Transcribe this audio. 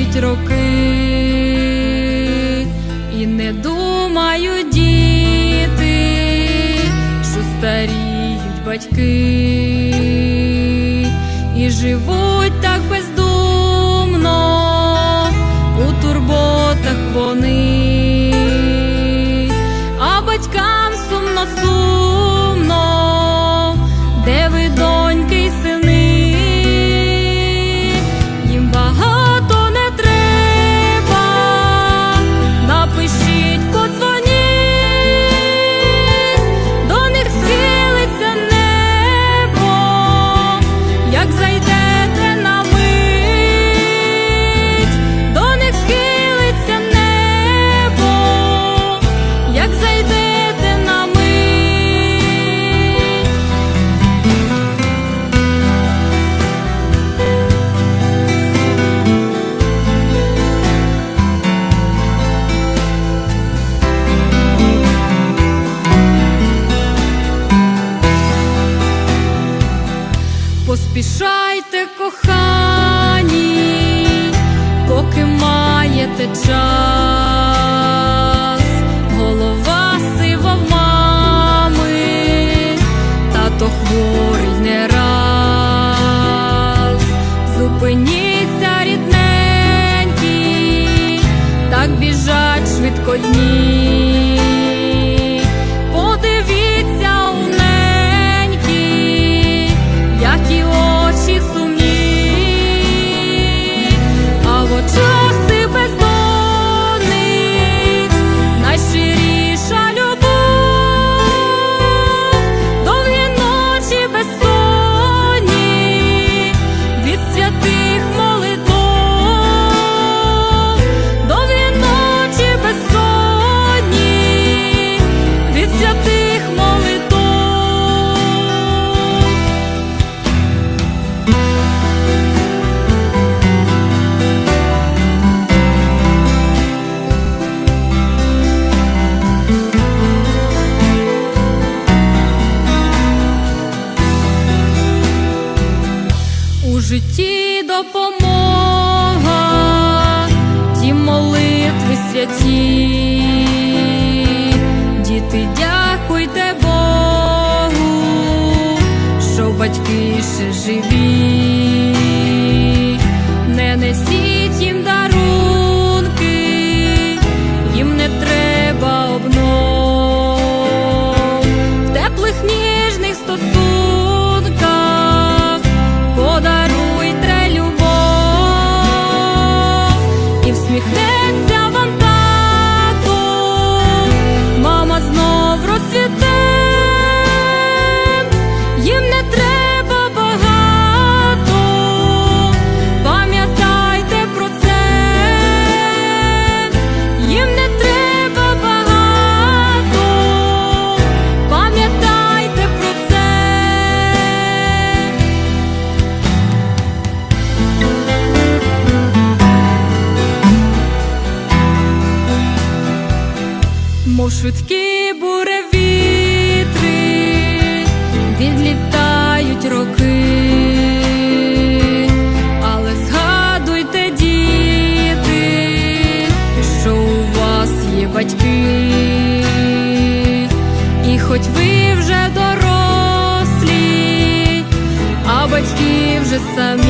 летять роки, і не думають діти, що старіють батьки і живуть так бездумно. Поспішайте, кохані, поки маєте час, голова сива в мами, тато хворий не раз. Зупиніться, рідненькі, так біжать швидко дні. Житті допомога, ті молитви святі, діти, дякуйте Богу, що батьки ще живі, швидкі буревітри, відлітають роки, але згадуйте, діти, що у вас є батьки, і хоч ви вже дорослі, а батьки вже самі.